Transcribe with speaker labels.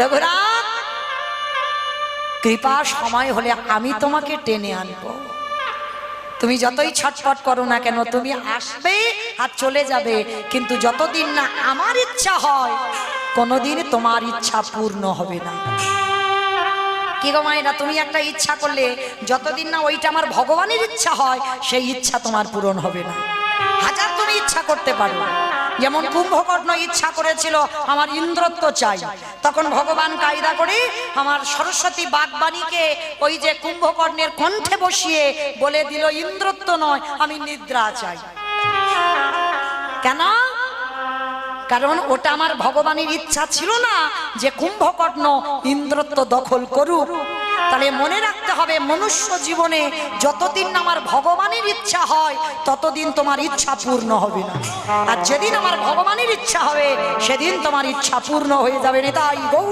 Speaker 1: রঘুনাথ কৃপা সময় হলে আমি তোমাকে টেনে আনব। তুমি যতই ছটফট করো না কেন, তুমি আসবে আর চলে যাবে, কিন্তু যতদিন না আমার ইচ্ছা হয়, কোনোদিন তোমার ইচ্ছা পূর্ণ হবে না। কি গো মায়েরা, তুমি একটা ইচ্ছা করলে, যতদিন না ওইটা আমার ভগবানের ইচ্ছা হয়, সেই ইচ্ছা তোমার পূরণ হবে না। ইচ্ছা করতে পারো। যেমন কুম্ভকর্ণ ইচ্ছা করেছিল, আমার ইন্দ্রত্ব চাই। তখন ভগবান কায়দা করে আমার সরস্বতী বাগবাণীকে ওই যে কুম্ভকর্ণের কণ্ঠে বসিয়ে বলে দিল, ইন্দ্রত্ব নয়, আমি নিদ্রা চাই। কেন? কারণ ওটা আমার ভগবানের ইচ্ছা ছিল না যে কুম্ভকর্ণ ইন্দ্রত্ব দখল করুক। তাহলে মনে রাখতে হবে, মনুষ্য জীবনে যতদিন আমার ভগবানের ইচ্ছা হয়, ততদিন তোমার ইচ্ছা পূর্ণ হবে না। আর যেদিন আমার ভগবানের ইচ্ছা হবে, সেদিন তোমার ইচ্ছা পূর্ণ হয়ে যাবে তাই গৌ